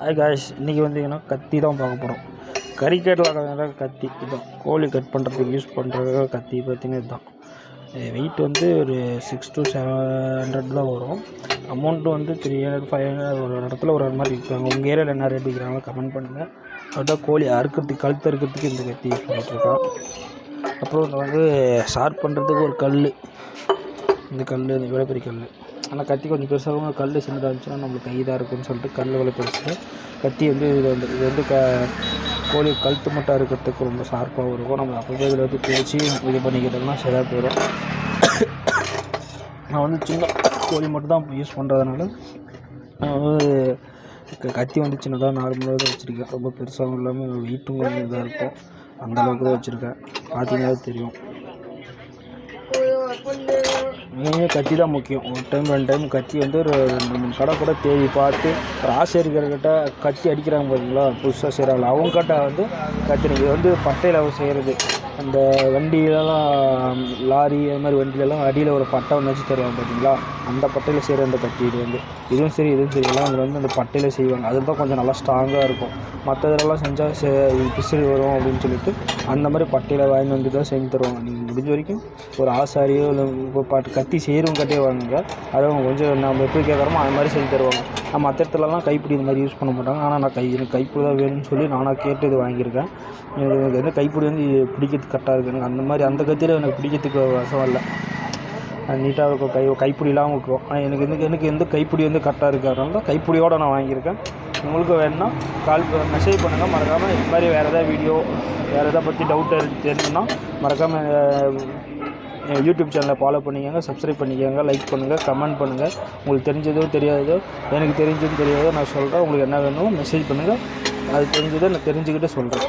Hi guys இன்றைக்கி வந்தீங்கன்னா கத்தி தான் பார்க்க போகிறோம் கறிக்கேட்டில் கத்தி இதுதான் கோழி கட் பண்ணுறதுக்கு யூஸ் பண்ணுற கத்தி பார்த்தீங்கன்னா இதுதான். வெயிட் வந்து ஒரு சிக்ஸ் டு செவன் ஹண்ட்ரட் தான் வரும். அமௌண்ட்டு வந்து த்ரீ ஹண்ட்ரட் ஃபைவ் ஹண்ட்ரட் ஒரு இடத்துல ஒரு மாதிரி விற்கிறாங்க உங்கள் ஏரியாவில் என்ன ரேட் விற்கிறாங்களோ கமெண்ட் பண்ணுங்கள் அதுதான் கோழி அறுக்கிறதுக்கு கழுத்து அறுக்கிறதுக்கு இந்த கத்தி யூஸ் பண்ணிகிட்ருக்கோம் அப்புறம் வந்து ஷார்ப் பண்ணுறதுக்கு ஒரு கல் இந்த கல் இந்த விளப்பரி கல் ஆனால் கத்தி கொஞ்சம் பெருசாகவும் கல் சின்னதாக இருந்துச்சுன்னா நம்மளுக்கு கை இதாக இருக்கும்னு சொல்லிட்டு கல் வலை பெருசு கத்தி வந்து இது வந்து இது வந்து க கோழி கழுத்து மட்டும் இருக்கிறதுக்கு ரொம்ப ஷார்ப்பாகவும் இருக்கும். நம்ம அப்போவே இதில் வந்து பேச்சு இது பண்ணிக்கிட்டோம்னா சரியாக போயிடும். நான் வந்து சின்ன கோழி மட்டும் தான் யூஸ் பண்ணுறதுனால நான் வந்து க- கத்தி வந்து சின்னதாக நார்மலாக தான் வச்சுருக்கேன். ரொம்ப பெருசாகவும் இல்லாமல் வெயிட்டும் கொஞ்சம் இதாக இருக்கும். அந்தளவுக்கு தான் வச்சுருக்கேன். பார்த்தீங்கன்னா தெரியும். மெயினாக கத்தி தான் முக்கியம். ஒரு டைம் ரெண்டு டைம் கத்தி வந்து ஒரு ரெண்டு மூணு கடை கூட தேடி பார்த்து ஒரு ஆசை கத்தி அடிக்கிறாங்க பார்த்தீங்களா புதுசாக செய்கிறாங்களா அவங்க கிட்ட வந்து கத்தி இது வந்து பட்டையில் செய்கிறது அந்த வண்டியிலலாம் லாரி அது மாதிரி வண்டியிலலாம் அடியில் ஒரு பட்டை ஒன்று வச்சு தருவாங்க பார்த்தீங்களா அந்த பட்டையில் செய்கிற அந்த கத்தி இது வந்து. இதுவும் சரி இதுவும் சரி. எல்லாம் அதில் வந்து அந்த பட்டையில் செய்வாங்க. அதுதான் கொஞ்சம் நல்லா ஸ்ட்ராங்காக இருக்கும். மற்ற இதெல்லாம் செஞ்சால் செ பிசிறி வரும் அப்படின்னு சொல்லிட்டு அந்த மாதிரி பட்டையில் வாங்கி வந்து தான் செஞ்சு தருவாங்க. நீங்கள் முடிஞ்ச வரைக்கும் ஒரு ஆசாரியோ இல்லை இப்போ பாட்டு கத்தி செய்கிறவங்க கட்டியே வாங்குங்க. அதை அவங்க கொஞ்சம் நம்ம எப்படி கேட்குறோமோ அது மாதிரி செஞ்சு தருவாங்க. நான் மற்ற இடத்துலலாம் கைப்பிடி இந்த மாதிரி யூஸ் பண்ண மாட்டாங்க. ஆனால் நான் கை எனக்கு கைப்பிடி தான் வேணும்னு சொல்லி நானாக கேட்டு இது வாங்கியிருக்கேன். எனக்கு வந்து கைப்பிடி வந்து பிடிக்கிறதுக்கு கரெக்டாக இருக்குது எனக்கு அந்த மாதிரி அந்த கத்தியில் எனக்கு பிடிக்கிறதுக்கு வசம் இல்லை. அது நீட்டாக இருக்கும் கை கைப்பிடி இல்லாமல் இருக்கும் ஆனால் எனக்கு வந்து எனக்கு எந்த கைப்பிடி வந்து கரெக்டாக இருக்குது அதனால தான் கைப்பிடியோடு நான் வாங்கியிருக்கேன். உங்களுக்கு வேணும்னா கால் மெசேஜ் பண்ணுங்கள் மறக்காமல் இது மாதிரி வேறு எதாவது வீடியோ வேறு எதாவது பற்றி டவுட் தெரிஞ்சுன்னா மறக்காமல் யூடியூப் சேனலை ஃபாலோ பண்ணிக்கோங்க சப்ஸ்கிரைப் பண்ணிக்கோங்க லைக் பண்ணுங்கள் கமெண்ட் பண்ணுங்கள் உங்களுக்கு தெரிஞ்சதோ தெரியாததோ எனக்கு தெரிஞ்சதும் தெரியாதோ நான் சொல்கிறேன் உங்களுக்கு என்ன வேணும் மெசேஜ் பண்ணுங்கள் அது தெரிஞ்சதை நான் தெரிஞ்சுக்கிட்டு சொல்கிறேன்